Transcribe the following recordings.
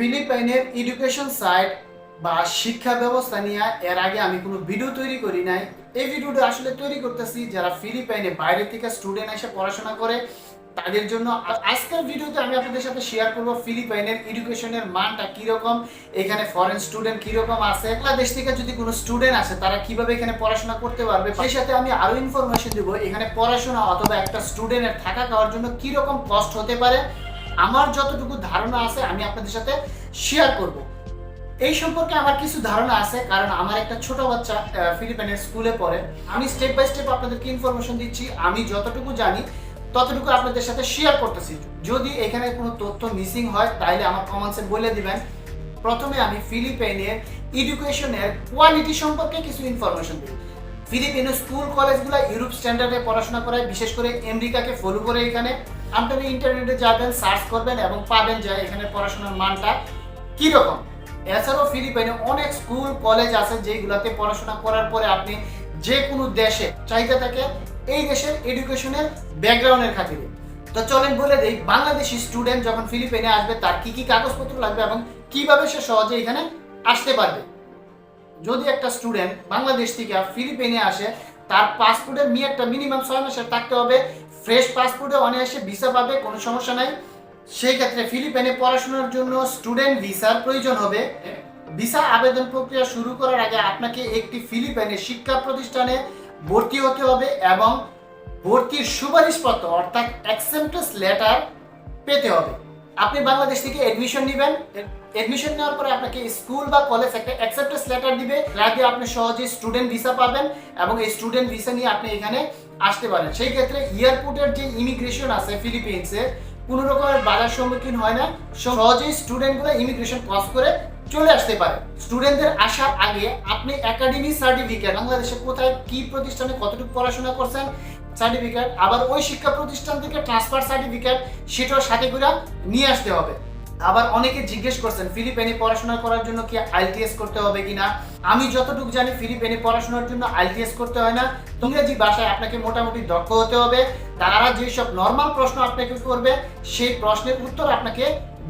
ফিলিপাইনের education site বা শিক্ষা ব্যবস্থা নিয়ে এর আগে আমি কোনো ভিডিও তৈরি করি নাই। এই ভিডিওটা আসলে তৈরি করতেছি যারা ফিলিপাইনে বাইরে থেকে স্টুডেন্ট এসে পড়াশোনা করে, তাদের জন্য আজকের ভিডিওতে আমি আপনাদের সাথে শেয়ার করব ফিলিপাইনের এডুকেশনের মানটা কীরকম, এখানে ফরেন স্টুডেন্ট কীরকম আছে বাংলাদেশ থেকে যদি কোনো স্টুডেন্ট আসে, তারা কীভাবে এখানে পড়াশোনা করতে পারবে? সেই সাথে আমি আরও ইনফরমেশন দেবো, এখানে পড়াশোনা অথবা একটা স্টুডেন্টের থাকা খাওয়ার জন্য কীরকম কষ্ট হতে পারে আমার যতটুকু ধারণা আছে, আমি আপনাদের সাথে শেয়ার করব। এই সম্পর্কে আমার কিছু ধারণা আছে, কারণ আমার একটা ছোট বাচ্চা ফিলিপাইনের স্কুলে পড়ে। আমি স্টেপ বাই স্টেপ আপনাদেরকে ইনফরমেশন দিচ্ছি, আমি যতটুকু জানি, ততটুকু আপনাদের সাথে শেয়ার করতেছি। যদি এখানে কোনো তথ্য মিসিং হয় তাহলে আমার কমেন্টসে বলে দিবেন। প্রথমে আমি ফিলিপাইনের এডুকেশনের কোয়ালিটি সম্পর্কে কিছু ইনফরমেশন দিই ফিলিপিনো স্কুল কলেজগুলো ইউরোপ স্ট্যান্ডার্ডে পড়াশোনা করায়, বিশেষ করে আমেরিকাকে ফলো করে এখানে। আপনারা ইন্টারনেটে যাবেন, সার্চ করবেন এবং পাবেন যে এখানে পড়াশোনার মানটা কীরকম। এছাড়াও ফিলিপাইনে অনেক স্কুল, কলেজ আছে যেগুলোতে পড়াশোনা করার পরে আপনি যে কোনো দেশে চাহিদা থাকে, এই দেশের এডুকেশনের ব্যাকগ্রাউন্ডের খাতিরে। তো চলেন বলে দেই, বাংলাদেশি স্টুডেন্ট যখন ফিলিপাইনে আসবে, তার কি কি কাগজপত্র লাগবে এবং কীভাবে সে সহজে এখানে আসতে পারবে? যদি একটা স্টুডেন্ট বাংলাদেশ থেকে ফিলিপাইনে আসে, তার পাসপোর্টের মেয়াদটা মিনিমাম ছয় মাসের থাকতে হবে ফ্রেশ পাসপোর্টে অনায়াসে ভিসা পাবে, কোনো সমস্যা নাই। সেই ক্ষেত্রে ফিলিপাইনে পড়াশোনার জন্য স্টুডেন্ট ভিসার প্রয়োজন হবে। ভিসা আবেদন প্রক্রিয়া শুরু করার আগে আপনাকে একটি ফিলিপাইনের শিক্ষা প্রতিষ্ঠানে ভর্তি হতে হবে এবং ভর্তির সুপারিশপত্র অর্থাৎ অ্যাকসেপ্টেন্স লেটার পেতে হবে। আপনি বাংলাদেশ থেকে এডমিশন নেবেন। এডমিশন নেওয়ার পরে আপনাকে স্কুল বা কলেজ একটা অ্যাকসেপ্টেন্স লেটার দিবে। যাতে আপনি সহজে স্টুডেন্ট ভিসা পাবেন এবং এই স্টুডেন্ট ভিসা নিয়ে আপনি এখানে আসতে পারেন সেই ক্ষেত্রে এয়ারপোর্টের যে ইমিগ্রেশন আছে ফিলিপিন্সে কোনো রকমের বাধার সম্মুখীন হয় না। সহজেই স্টুডেন্টগুলো ইমিগ্রেশন ক্রস করে চলে আসতে পারে। স্টুডেন্টদের আসার আগে আপনি একাডেমি সার্টিফিকেট বাংলাদেশে কোথায় কি প্রতিষ্ঠানে কতটুকু পড়াশোনা করছেন সার্টিফিকেট আবার ওই শিক্ষা প্রতিষ্ঠান থেকে ট্রান্সফার সার্টিফিকেট সেটাও সাথে করে নিয়ে আসতে হবে। আবার অনেকে জিজ্ঞেস করছেন ফিলিপাইনে পড়াশোনা করার জন্য কি আইটিএস করতে হবে কিনা? আমি যতটুকু জানি ফিলিপাইনে পড়াশোনার জন্য আইটিএস করতে হয় না। ইংরেজি ভাষায় আপনাকে মোটামুটি দক্ষ হতে হবে। তারা যেসব নর্মাল প্রশ্ন আপনাকে করবে, সেই প্রশ্নের উত্তর আপনাকে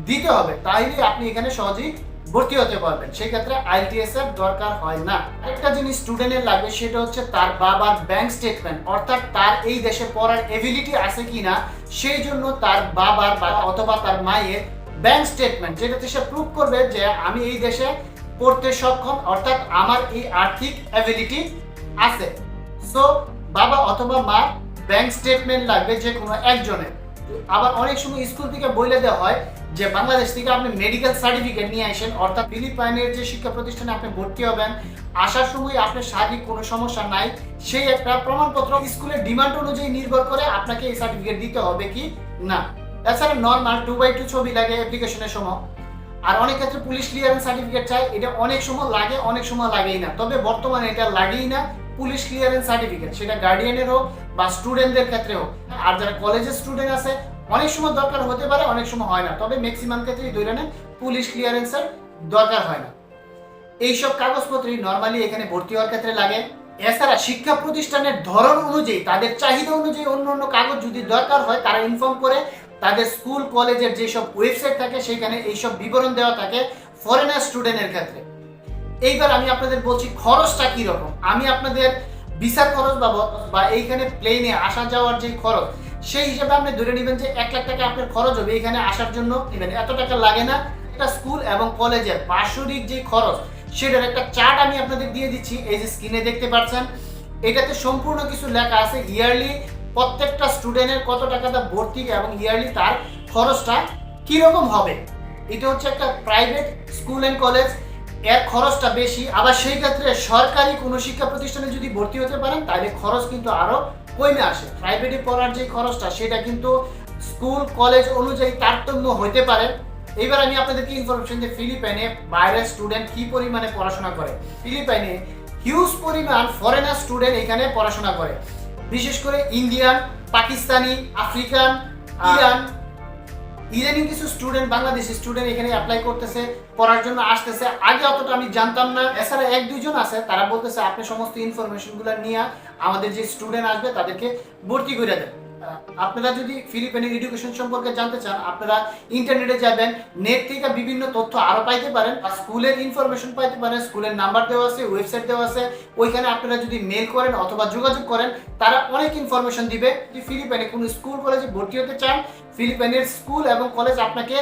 দিতে হবে। তাইলে আপনি এখানে সহজেই ভর্তি হতে পারবেন। সেই ক্ষেত্রে আইটিএস এর দরকার হয় না। একটা জিনিস স্টুডেন্টের লাগবে, সেটা হচ্ছে তার বাবার ব্যাংক স্টেটমেন্ট অর্থাৎ তার এই দেশে পড়ার এবিলিটি আছে কিনা, সেই জন্য তার বাবার বা অথবা তার মায়ের ব্যাংক স্টেটমেন্ট যেটাতে সে প্রুভ করবে যে আমি এই দেশে পড়তে সক্ষম, অর্থাৎ আমার এই আর্থিক অ্যাবিলিটি আছে। সো বাবা অথবা মা ব্যাংক স্টেটমেন্ট লাগবে যে কোনো একজনের আবার অনেক সময় স্কুল থেকে বলে দেওয়া হয় যে বাংলাদেশ থেকে আপনি মেডিকেল সার্টিফিকেট নিয়ে আসেন, অর্থাৎ ফিলিপাইনের যে শিক্ষা প্রতিষ্ঠানে আপনি ভর্তি হবেন, আসার সময় আপনার শারীরিক কোনো সমস্যা নাই, সেই একটা প্রমাণপত্র স্কুলের ডিমান্ড অনুযায়ী নির্ভর করে আপনাকে এই সার্টিফিকেট দিতে হবে কি না। এছাড়া নর্মাল টু বাই টু ছবি লাগে অ্যাপ্লিকেশনের সময়। আর অনেক ক্ষেত্রে পুলিশ ক্লিয়ারেন্স সার্টিফিকেট চাই, এটা অনেক সময় লাগে, অনেক সময় লাগেই না। তবে বর্তমানে এটা লাগেই না পুলিশ ক্লিয়ারেন্স সার্টিফিকেট সেটা গার্ডিয়ানের হোক বা স্টুডেন্টদের ক্ষেত্রে হোক। আর যারা কলেজের স্টুডেন্ট আছে, অনেক সময় দরকার হতে পারে, অনেক সময় হয় না। তবে ম্যাক্সিমাম ক্ষেত্রেই ধরে নেন পুলিশ ক্লিয়ারেন্সের দরকার হয় না। এইসব কাগজপত্রই নর্মালি এখানে ভর্তি হওয়ার ক্ষেত্রে লাগে। এছাড়া শিক্ষা প্রতিষ্ঠানের ধরন অনুযায়ী, তাদের চাহিদা অনুযায়ী অন্য অন্য কাগজ যদি দরকার হয়, তারা ইনফর্ম করে তাদের স্কুল, কলেজের যেসব ওয়েবসাইট থাকে, সেখানে এইসব বিবরণ দেওয়া থাকে ফরেনার স্টুডেন্টের ক্ষেত্রে। এইবার আমি আপনাদের বলছি, খরচটা কি রকম? আমি আপনাদের ভিসার খরচ বাবদ বা এইখানে প্লেনে আসা যাওয়ার যে খরচ, সেই হিসাবে আপনি ধরে নেবেন যে এক লাখ টাকা আপনার খরচ হবে এখানে আসার জন্য। নেবেন এত টাকা লাগে না, একটা স্কুল এবং কলেজের বাৎসরিক যে খরচ, সেটার একটা চার্ট আমি আপনাদের দিয়ে দিচ্ছি, এই যে স্ক্রিনে দেখতে পাচ্ছেন। এটাতে সম্পূর্ণ কিছু লেখা আছে ইয়ারলি প্রত্যেকটা স্টুডেন্টের কত টাকাটা ভর্তি এবং ইয়ারলি তার খরচটা কীরকম হবে? এটা হচ্ছে একটা প্রাইভেট স্কুল অ্যান্ড কলেজের খরচটা বেশি। আবার সেই ক্ষেত্রে সরকারি কোনো শিক্ষা প্রতিষ্ঠানে যদি ভর্তি হতে পারেন, তাহলে খরচ কিন্তু আরও কমে আসে। প্রাইভেটে পড়ার যে খরচটা, সেটা কিন্তু স্কুল কলেজ অনুযায়ী তারতম্য হতে পারে। এবার আমি আপনাদেরকে ইনফরমেশন যে ফিলিপাইনে বাইরের স্টুডেন্ট কি পরিমাণে পড়াশোনা করে? ফিলিপাইনে হিউজ পরিমাণ ফরেনার স্টুডেন্ট এখানে পড়াশোনা করে। বিশেষ করে ইন্ডিয়ান পাকিস্তানি আফ্রিকান ইরান। ইদানিং কিছু স্টুডেন্ট বাংলাদেশি স্টুডেন্ট এখানে অ্যাপ্লাই করতেছে পড়ার জন্য আসতেছে। আগে অতটা আমি জানতাম না। এছাড়া এক দুজন আছে তারা বলতেছে আপনি সমস্ত ইনফরমেশনগুলো নিয়ে আমাদের যে স্টুডেন্ট আসবে তাদেরকে ভর্তি করে দেন। আপনারা যদি ফিলিপাইনের এডুকেশন সম্পর্কে জানতে চান, আপনারা ইন্টারনেটে যাবেন নেট থেকে বিভিন্ন তথ্য আরও পাইতে পারেন, আর স্কুলের ইনফরমেশন পাইতে পারেন স্কুলের নাম্বার দেওয়া আছে ওয়েবসাইট দেওয়া আছে, ওইখানে আপনারা যদি মেল করেন অথবা যোগাযোগ করেন, তারা অনেক ইনফরমেশন দিবে। যদি ফিলিপাইনে কোনো স্কুল কলেজে ভর্তি হতে চান ফিলিপাইনের স্কুল এবং কলেজ আপনাকে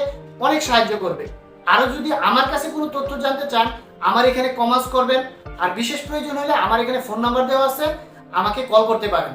অনেক সাহায্য করবে। আরও যদি আমার কাছে কোনো তথ্য জানতে চান, আমার এখানে কমার্স করবেন, আর বিশেষ প্রয়োজন হলে আমার এখানে ফোন নাম্বার দেওয়া আছে, আমাকে কল করতে পারেন।